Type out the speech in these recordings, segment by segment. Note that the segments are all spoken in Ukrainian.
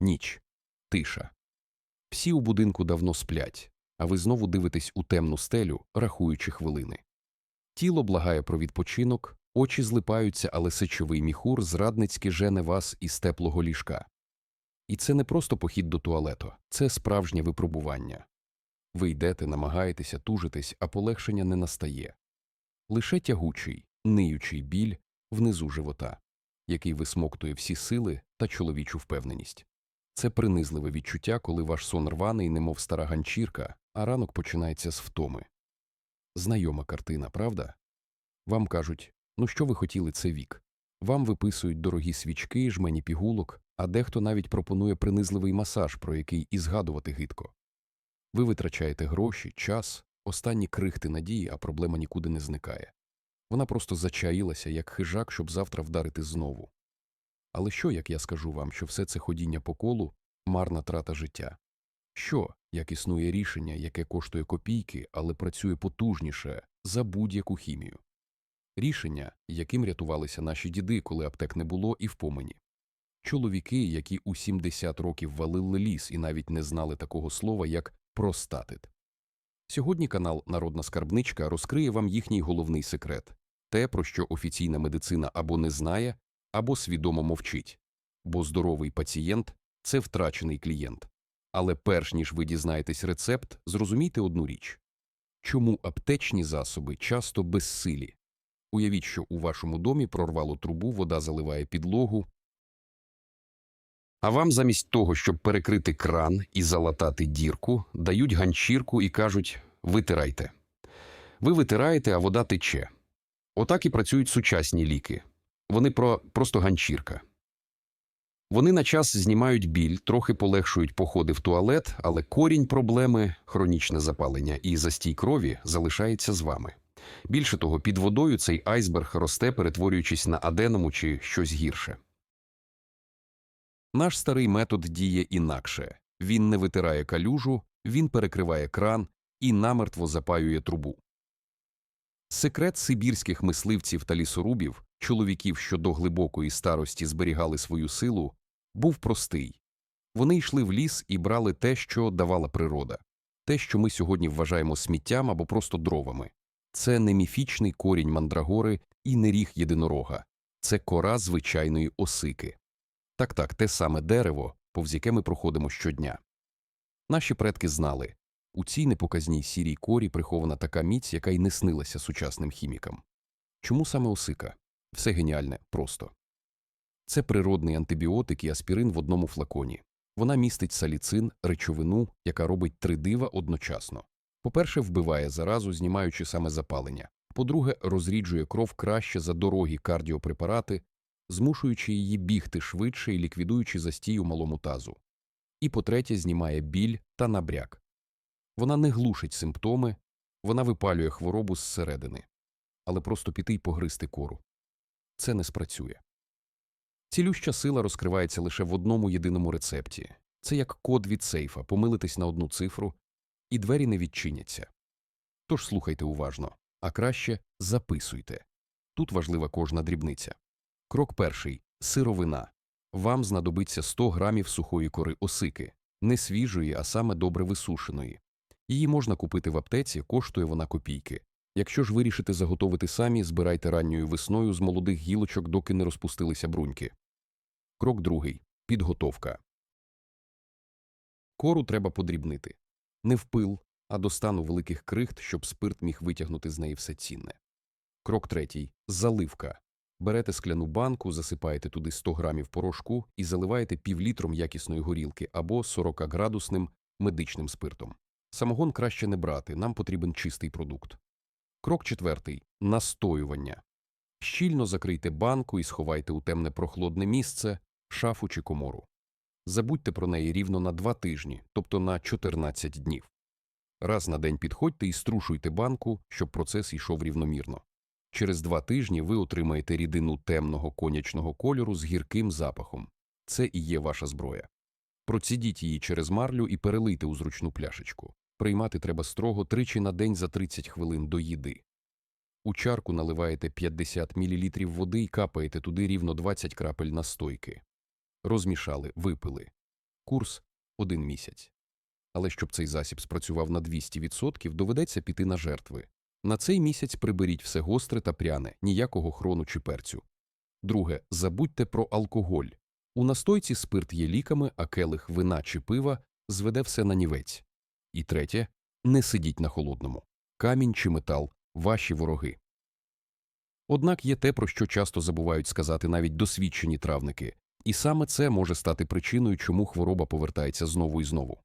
Ніч. Тиша. Всі у будинку давно сплять, а ви знову дивитесь у темну стелю, рахуючи хвилини. Тіло благає про відпочинок, очі злипаються, але сечовий міхур зрадницьки жене вас із теплого ліжка. І це не просто похід до туалету, це справжнє випробування. Ви йдете, намагаєтеся, тужитесь, а полегшення не настає. Лише тягучий, ниючий біль внизу живота, який висмоктує всі сили та чоловічу впевненість. Це принизливе відчуття, коли ваш сон рваний, немов стара ганчірка, а ранок починається з втоми. Знайома картина, правда? Вам кажуть, ну що ви хотіли це вік. Вам виписують дорогі свічки, жмені пігулок, а дехто навіть пропонує принизливий масаж, про який і згадувати гидко. Ви витрачаєте гроші, час, останні крихти надії, а проблема нікуди не зникає. Вона просто зачаїлася, як хижак, щоб завтра вдарити знову. Але що, як я скажу вам, що все це ходіння по колу марна трата життя? Що, як існує рішення, яке коштує копійки, але працює потужніше за будь-яку хімію? Рішення, яким рятувалися наші діди, коли аптек не було і в помині. Чоловіки, які у 70 років валили ліс і навіть не знали такого слова, як простатит. Сьогодні канал Народна скарбничка розкриє вам їхній головний секрет те, про що офіційна медицина або не знає, або свідомо мовчить. Бо здоровий пацієнт це втрачений клієнт. Але перш ніж ви дізнаєтесь рецепт, зрозумійте одну річ чому аптечні засоби часто безсилі. Уявіть, що у вашому домі прорвало трубу, вода заливає підлогу. А вам замість того, щоб перекрити кран і залатати дірку, дають ганчірку і кажуть витирайте. Ви витираєте, а вода тече. Отак і працюють сучасні ліки. Вони про просто ганчірка. Вони на час знімають біль, трохи полегшують походи в туалет, але корінь проблеми, хронічне запалення і застій крові залишається з вами. Більше того, під водою цей айсберг росте, перетворюючись на аденому чи щось гірше. Наш старий метод діє інакше. Він не витирає калюжу, він перекриває кран і намертво запаює трубу. Секрет сибірських мисливців та лісорубів, чоловіків, що до глибокої старості зберігали свою силу, був простий. Вони йшли в ліс і брали те, що давала природа, те, що ми сьогодні вважаємо сміттям або просто дровами. Це не міфічний корінь мандрагори і не ріг єдинорога, це кора звичайної осики. Так так, те саме дерево, повз яке ми проходимо щодня. Наші предки знали у цій непоказній сірій корі прихована така міць, яка й не снилася сучасним хімікам. Чому саме осика? Все геніальне, просто. Це природний антибіотик і аспірин в одному флаконі. Вона містить саліцин, речовину, яка робить три дива одночасно. По-перше, вбиває заразу, знімаючи саме запалення. По-друге, розріджує кров краще за дорогі кардіопрепарати, змушуючи її бігти швидше і ліквідуючи застій у малому тазу. І по-третє, знімає біль та набряк. Вона не глушить симптоми, вона випалює хворобу зсередини. Але просто піти й погризти кору. Це не спрацює. Цілюща сила розкривається лише в одному єдиному рецепті. Це як код від сейфа, помилитись на одну цифру, і двері не відчиняться. Тож слухайте уважно, а краще записуйте. Тут важлива кожна дрібниця. Крок перший сировина. Вам знадобиться 100 грамів сухої кори осики, не свіжої, а саме добре висушеної. Її можна купити в аптеці, коштує вона копійки. Якщо ж вирішите заготовити самі, збирайте ранньою весною з молодих гілочок, доки не розпустилися бруньки. Крок другий підготовка. Кору треба подрібнити. Не в пил, а до стану великих крихт, щоб спирт міг витягнути з неї все цінне. Крок третій заливка. Берете скляну банку, засипаєте туди 100 грамів порошку і заливаєте півлітром якісної горілки або 40-градусним медичним спиртом. Самогон краще не брати, нам потрібен чистий продукт. Крок четвертий настоювання. Щільно закрийте банку і сховайте у темне прохолодне місце, шафу чи комору. Забудьте про неї рівно на два тижні, тобто на 14 днів. Раз на день підходьте і струшуйте банку, щоб процес йшов рівномірно. Через два тижні ви отримаєте рідину темного конячного кольору з гірким запахом. Це і є ваша зброя. Процідіть її через марлю і перелийте у зручну пляшечку. Приймати треба строго тричі на день за 30 хвилин до їди. У чарку наливаєте 50 мл води і капаєте туди рівно 20 крапель настойки. Розмішали, випили. Курс – один місяць. Але щоб цей засіб спрацював на 200%, доведеться піти на жертви. На цей місяць приберіть все гостре та пряне, ніякого хрону чи перцю. Друге, забудьте про алкоголь. У настойці спирт є ліками, а келих вина чи пива зведе все на нівець. І третє, не сидіть на холодному. Камінь чи метал – ваші вороги. Однак є те, про що часто забувають сказати навіть досвідчені травники, і саме це може стати причиною, чому хвороба повертається знову і знову.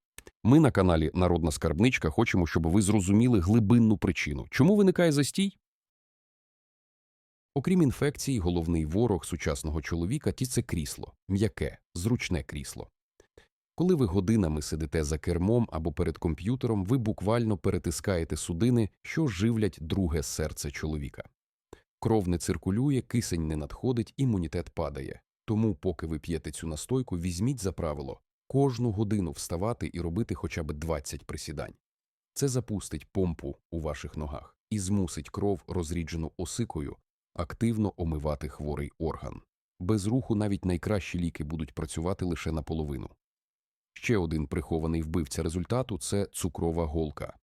Ми на каналі Народна Скарбничка хочемо, щоб ви зрозуміли глибинну причину. Чому виникає застій? Окрім інфекцій, головний ворог сучасного чоловіка – ті це крісло, м'яке, зручне крісло. Коли ви годинами сидите за кермом або перед комп'ютером, ви буквально перетискаєте судини, що живлять друге серце чоловіка. Кров не циркулює, кисень не надходить, імунітет падає. Тому, поки ви п'єте цю настойку, візьміть за правило кожну годину вставати і робити хоча б 20 присідань. Це запустить помпу у ваших ногах і змусить кров, розріджену осикою, активно омивати хворий орган. Без руху навіть найкращі ліки будуть працювати лише наполовину. Ще один прихований вбивця результату – це цукрова голка.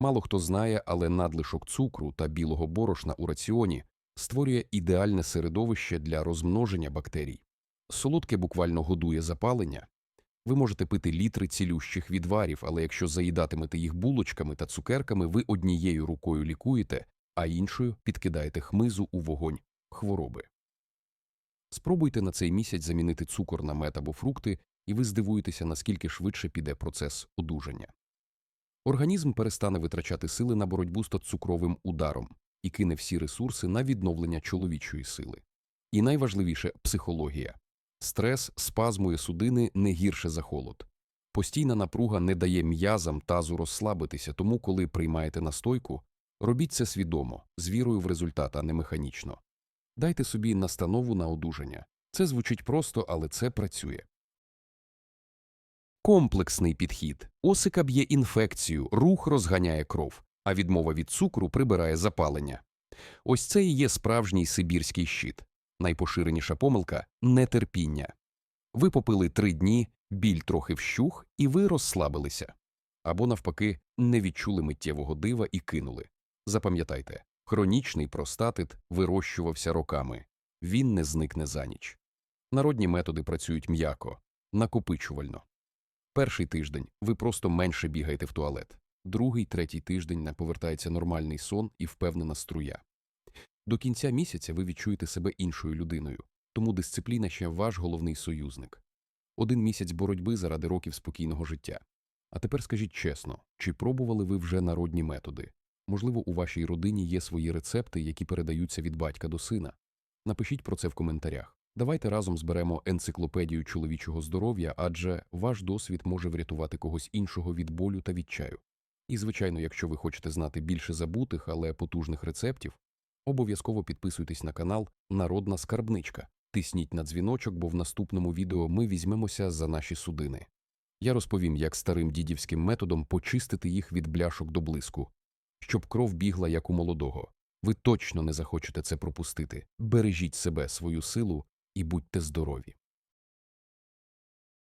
Мало хто знає, але надлишок цукру та білого борошна у раціоні створює ідеальне середовище для розмноження бактерій. Солодке буквально годує запалення. Ви можете пити літри цілющих відварів, але якщо заїдатимете їх булочками та цукерками, ви однією рукою лікуєте, а іншою підкидаєте хмизу у вогонь хвороби. Спробуйте на цей місяць замінити цукор на мед або фрукти, і ви здивуєтеся, наскільки швидше піде процес одужання. Організм перестане витрачати сили на боротьбу з цукровим ударом і кине всі ресурси на відновлення чоловічої сили. І найважливіше психологія. Стрес спазмує судини не гірше за холод. Постійна напруга не дає м'язам тазу розслабитися, тому, коли приймаєте настойку, робіть це свідомо, з вірою в результат, а не механічно. Дайте собі настанову на одужання. Це звучить просто, але це працює. Комплексний підхід. Осика б'є інфекцію, рух розганяє кров, а відмова від цукру прибирає запалення. Ось це і є справжній сибірський щит. Найпоширеніша помилка – нетерпіння. Ви попили три дні, біль трохи вщух, і ви розслабилися. Або, навпаки, не відчули миттєвого дива і кинули. Запам'ятайте, хронічний простатит вирощувався роками. Він не зникне за ніч. Народні методи працюють м'яко, накопичувально. Перший тиждень ви просто менше бігаєте в туалет. Другий, третій тиждень повертається нормальний сон і впевнена струя. До кінця місяця ви відчуєте себе іншою людиною, тому дисципліна ще ваш головний союзник. Один місяць боротьби заради років спокійного життя. А тепер скажіть чесно, чи пробували ви вже народні методи? Можливо, у вашій родині є свої рецепти, які передаються від батька до сина. Напишіть про це в коментарях. Давайте разом зберемо енциклопедію чоловічого здоров'я, адже ваш досвід може врятувати когось іншого від болю та відчаю. І, звичайно, якщо ви хочете знати більше забутих, але потужних рецептів, обов'язково підписуйтесь на канал Народна Скарбничка, тисніть на дзвіночок, бо в наступному відео ми візьмемося за наші судини. Я розповім, як старим дідівським методом почистити їх від бляшок до блиску, щоб кров бігла як у молодого. Ви точно не захочете це пропустити. Бережіть себе, свою силу і будьте здорові.